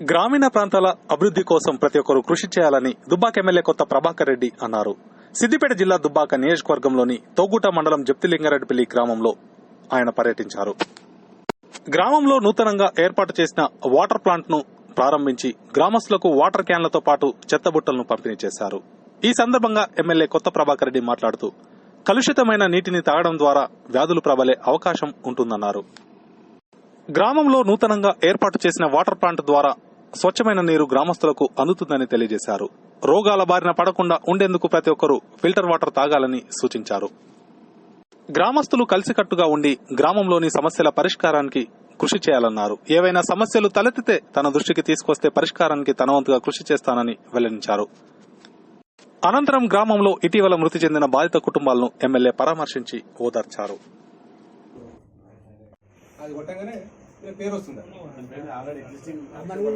గ్రామీణ ప్రాంతాల అభివృద్ధి కోసం ప్రతి ఒక్కరూ కృషి చేయాలని దుబ్బాక ఎమ్మెల్యే కొత్త ప్రభాకర్ రెడ్డి అన్నారు. సిద్దిపేట జిల్లా దుబ్బాక నియోజకవర్గంలోని తోగుట మండలం జప్తిలింగారెడ్డిపల్లి గ్రామంలో ఆయన పర్యటించారు. గ్రామంలో నూతనంగా ఏర్పాటు చేసిన వాటర్ ప్లాంట్ను ప్రారంభించి గ్రామస్తులకు వాటర్ క్యాన్లతో పాటు చెత్తబుట్టలను పంపిణీ చేశారు. ఈ సందర్భంగా ఎమ్మెల్యే కొత్త ప్రభాకర్ రెడ్డి మాట్లాడుతూ కలుషితమైన నీటిని తాగడం ద్వారా వ్యాధులు ప్రబలే అవకాశం ఉంటుందన్నారు. గ్రామంలో నూతనంగా ఏర్పాటు చేసిన వాటర్ ప్లాంట్ ద్వారా స్వచ్ఛమైన నీరు గ్రామస్తులకు అందుతుందని తెలియజేశారు. రోగాల బారిన పడకుండా ఉండేందుకు ప్రతి ఒక్కరూ ఫిల్టర్ వాటర్ తాగాలని సూచించారు. గ్రామస్తులు కలిసికట్టుగా ఉండి గ్రామంలోని సమస్యల పరిష్కారానికి కృషి చేయాలన్నారు. ఏవైనా సమస్యలు తలెత్తితే తన దృష్టికి తీసుకొస్తే పరిష్కారానికి తన వంతుగా కృషి చేస్తానని వెల్లడించారు. అనంతరం గ్రామంలో ఇటీవల మృతి చెందిన బాధిత కుటుంబాలను ఎమ్మెల్యే పరామర్శించి ఓదార్చారు. పేరు వస్తుంది.